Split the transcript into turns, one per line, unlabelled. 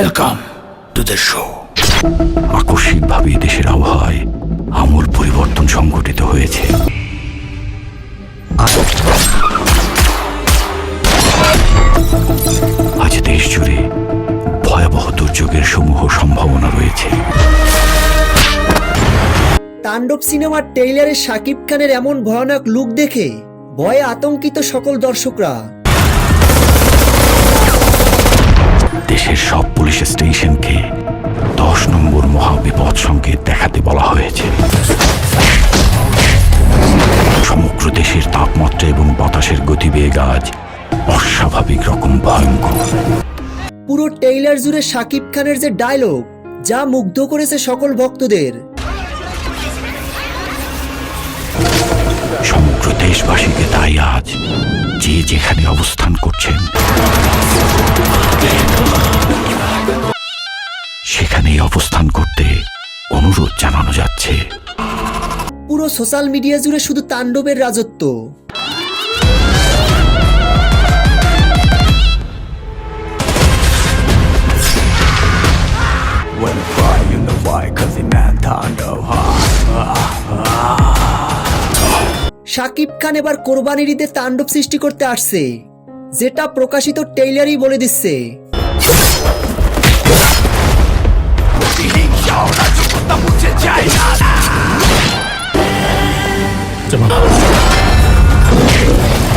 Welcome to the show
আকস্মিকভাবে দেশের আবহাওয়ায় আমূল পরিবর্তন সংঘটিত হয়েছে। আজ দেশ জুড়ে ভয়াবহ দুর্যোগের সমূহ সম্ভাবনা রয়েছে।
তাণ্ডব সিনেমার টেইলারে শাকিব খানের এমন ভয়ানক লুক দেখে ভয়ে আতঙ্কিত সকল দর্শকরা।
দেশের সব পুলিশ স্টেশনকে দশ নম্বর মহাবিপদ সংকেত দেখাতে বলা হয়েছে। সমগ্র দেশের তাপমাত্রা এবং বাতাসের গতিবেগ আজ অস্বাভাবিক রকম ভয়ঙ্কর।
পুরো টেইলার জুড়ে শাকিব খানের যে ডায়লগ যা মুগ্ধ করেছে সকল ভক্তদের।
সমগ্র দেশবাসীকে তাই আজ যে যেখানে অবস্থান করছেন সেখানেই অবস্থান করতে অনুরোধ জানানো যাচ্ছে।
পুরো সোশ্যাল মিডিয়া জুড়ে শুধু তাণ্ডবের রাজত্ব। শাকিব খান এবার কোরবানির ঈদে তাণ্ডব সৃষ্টি করতে আসছে যেটা প্রকাশিত টেইলারই বলে দিচ্ছে।